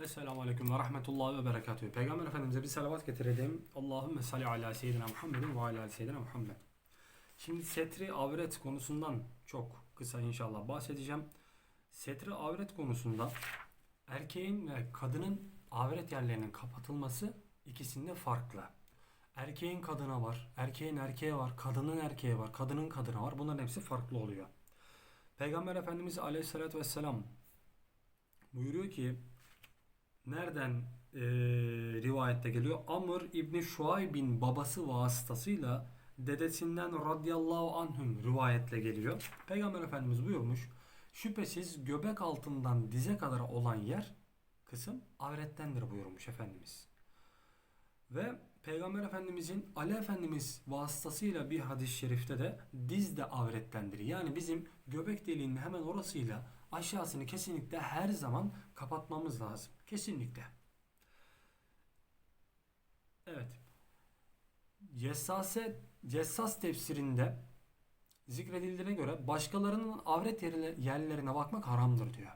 Esselamu Aleyküm ve Rahmetullahi ve Berekatühü. Peygamber Efendimiz'e bir salavat getirelim. Allahümme salli ala seyyidina Muhammedin ve ala seyyidina Muhammed. Şimdi setri avret konusundan çok kısa inşallah bahsedeceğim. Setri avret konusunda erkeğin ve kadının avret yerlerinin kapatılması ikisinde farklı. Erkeğin kadına var, erkeğin erkeğe var, kadının erkeğe var, kadının kadına var. Bunların hepsi farklı oluyor. Peygamber Efendimiz Aleyhisselatü Vesselam buyuruyor ki nereden eee, rivayette geliyor? Amr İbni Şuayb'in babası vasıtasıyla dedesinden radıyallahu anhüm rivayetle geliyor. Peygamber Efendimiz buyurmuş. Şüphesiz göbek altından dize kadar olan yer kısım avrettendir buyurmuş Efendimiz. Ve Peygamber Efendimizin Ali Efendimiz vasıtasıyla bir hadis-i şerifte de diz de avrettendir. Yani bizim göbek deliğinin hemen orasıyla aşağısını kesinlikle her zaman kapatmamız lazım. Kesinlikle. Evet. Cessase, Cessas tefsirinde zikredildiğine göre başkalarının avret yerlerine bakmak haramdır diyor.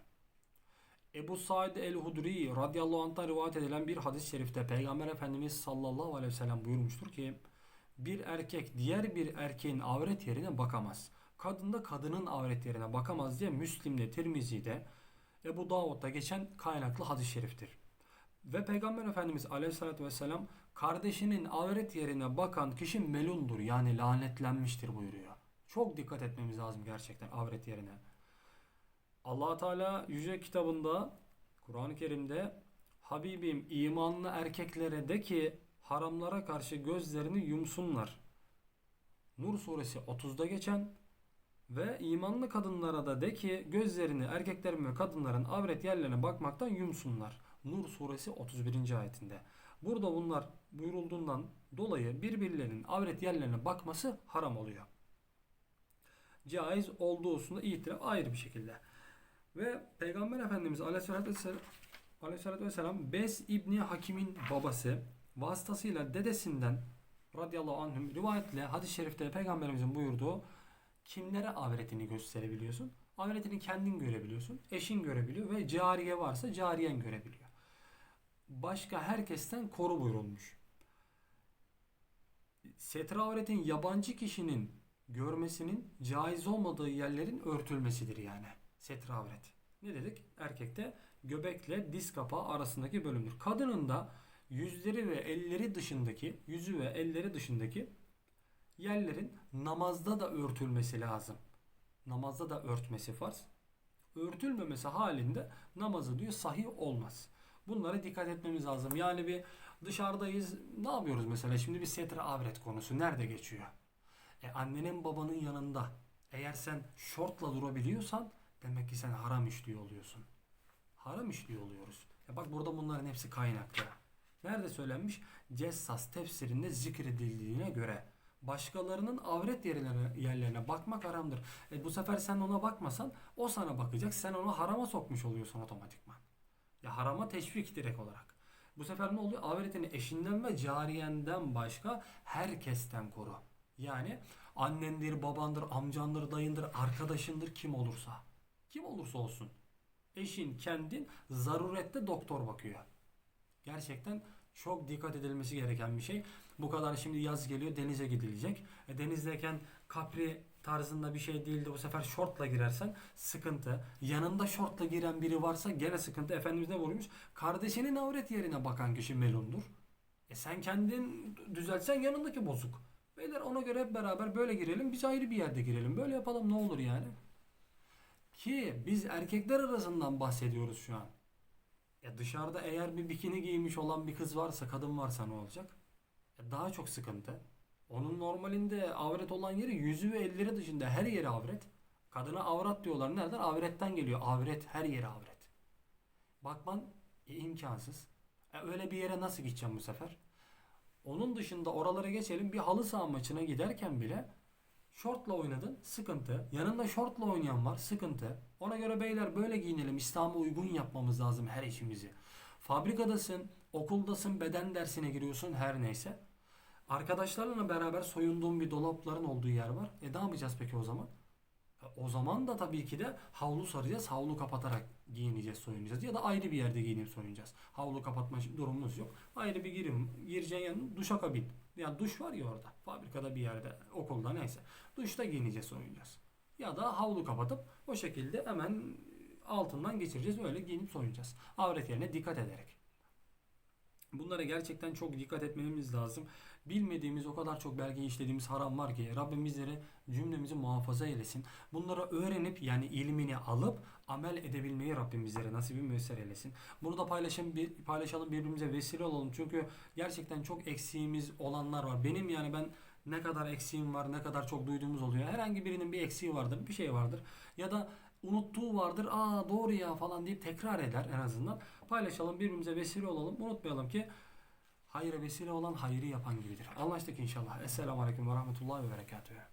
Ebu Said el-Hudri radıyallahu anh'tan rivayet edilen bir hadis-i şerifte Peygamber Efendimiz sallallahu aleyhi ve sellem buyurmuştur ki bir erkek diğer bir erkeğin avret yerine bakamaz. Kadın da kadının avret yerine bakamaz diye Müslim'de, Tirmizi'de, Ebu Davud'da geçen kaynaklı hadis-i şeriftir. Ve Peygamber Efendimiz Aleyhisselatü Vesselam kardeşinin avret yerine bakan kişi melundur yani lanetlenmiştir buyuruyor. Çok dikkat etmemiz lazım gerçekten avret yerine. allah Teala Yüce Kitabında Kur'an-ı Kerim'de Habibim imanlı erkeklere de ki haramlara karşı gözlerini yumsunlar. Nur suresi 30'da geçen ve imanlı kadınlara da de ki gözlerini erkeklerin ve kadınların avret yerlerine bakmaktan yumsunlar. Nur suresi 31. ayetinde. Burada bunlar buyurulduğundan dolayı birbirlerinin avret yerlerine bakması haram oluyor. Caiz olduğu hususunda itiraf ayrı bir şekilde. Ve Peygamber Efendimiz Aleyhisselatü Vesselam, Bes İbni Hakim'in babası vasıtasıyla dedesinden radıyallahu anhüm rivayetle hadis-i şerifte Peygamberimizin buyurduğu kimlere avretini gösterebiliyorsun? Avretini kendin görebiliyorsun. Eşin görebiliyor ve cariye varsa cariyen görebiliyor. Başka herkesten koru buyurulmuş. Setre avretin yabancı kişinin görmesinin caiz olmadığı yerlerin örtülmesidir yani. Setre avret. Ne dedik? Erkekte göbekle diz kapağı arasındaki bölümdür. Kadının da yüzleri ve elleri dışındaki, yüzü ve elleri dışındaki yerlerin namazda da örtülmesi lazım. Namazda da örtmesi farz. Örtülmemesi halinde namazı diyor sahih olmaz. Bunlara dikkat etmemiz lazım. Yani bir dışarıdayız. Ne yapıyoruz mesela? Şimdi bir setre avret konusu nerede geçiyor? E annenin babanın yanında eğer sen şortla durabiliyorsan demek ki sen haram işliyor oluyorsun. Haram işliyor oluyoruz. Ya bak burada bunların hepsi kaynaklı. Nerede söylenmiş? Cessas tefsirinde zikredildiğine göre başkalarının avret yerlerine, yerlerine bakmak haramdır. E bu sefer sen ona bakmasan o sana bakacak. Sen onu harama sokmuş oluyorsun otomatikman. Ya harama teşvik direkt olarak. Bu sefer ne oluyor? Avretini eşinden ve cariyenden başka herkesten koru. Yani annendir, babandır, amcandır, dayındır, arkadaşındır kim olursa. Kim olursa olsun. Eşin, kendin zarurette doktor bakıyor. Gerçekten çok dikkat edilmesi gereken bir şey. Bu kadar şimdi yaz geliyor denize gidilecek. E, denizdeyken kapri tarzında bir şey değil de bu sefer şortla girersen sıkıntı. Yanında şortla giren biri varsa gene sıkıntı. Efendimiz ne buyurmuş? Kardeşinin avret yerine bakan kişi melundur. E sen kendin düzeltsen yanındaki bozuk. Beyler ona göre hep beraber böyle girelim. Biz ayrı bir yerde girelim. Böyle yapalım ne olur yani. Ki biz erkekler arasından bahsediyoruz şu an. Ya dışarıda eğer bir bikini giymiş olan bir kız varsa, kadın varsa ne olacak? Daha çok sıkıntı. Onun normalinde avret olan yeri yüzü ve elleri dışında her yeri avret. Kadına avrat diyorlar. Nereden? Avretten geliyor. Avret, her yeri avret. Bakman e, imkansız. E, öyle bir yere nasıl gideceğim bu sefer? Onun dışında oralara geçelim. Bir halı saha maçına giderken bile şortla oynadın sıkıntı. Yanında şortla oynayan var sıkıntı. Ona göre beyler böyle giyinelim. İslam'a uygun yapmamız lazım her işimizi. Fabrikadasın, okuldasın, beden dersine giriyorsun her neyse. Arkadaşlarla beraber soyunduğun bir dolapların olduğu yer var. E ne yapacağız peki o zaman? O zaman da tabii ki de havlu saracağız. Havlu kapatarak giyineceğiz, soyunacağız. Ya da ayrı bir yerde giyinip soyunacağız. Havlu kapatma durumumuz yok. Ayrı bir girim, gireceğin yanına duşa kabin. Yani duş var ya orada. Fabrikada bir yerde, okulda neyse. Duşta giyineceğiz, soyunacağız. Ya da havlu kapatıp o şekilde hemen altından geçireceğiz. Öyle giyinip soyunacağız. Avret yerine dikkat ederek. Bunlara gerçekten çok dikkat etmemiz lazım. Bilmediğimiz o kadar çok belki işlediğimiz haram var ki Rabbim bizleri cümlemizi muhafaza eylesin. Bunları öğrenip yani ilmini alıp amel edebilmeyi Rabbim bizlere nasip müyesser eylesin. Bunu da paylaşalım, bir, paylaşalım birbirimize vesile olalım. Çünkü gerçekten çok eksiğimiz olanlar var. Benim yani ben ne kadar eksiğim var, ne kadar çok duyduğumuz oluyor. Herhangi birinin bir eksiği vardır, bir şey vardır. Ya da unuttuğu vardır. Aa doğru ya falan deyip tekrar eder en azından. Paylaşalım, birbirimize vesile olalım. Unutmayalım ki hayra vesile olan hayrı yapan gibidir. Anlaştık inşallah. Esselamu Aleyküm ve Rahmetullahi ve Berekatühü.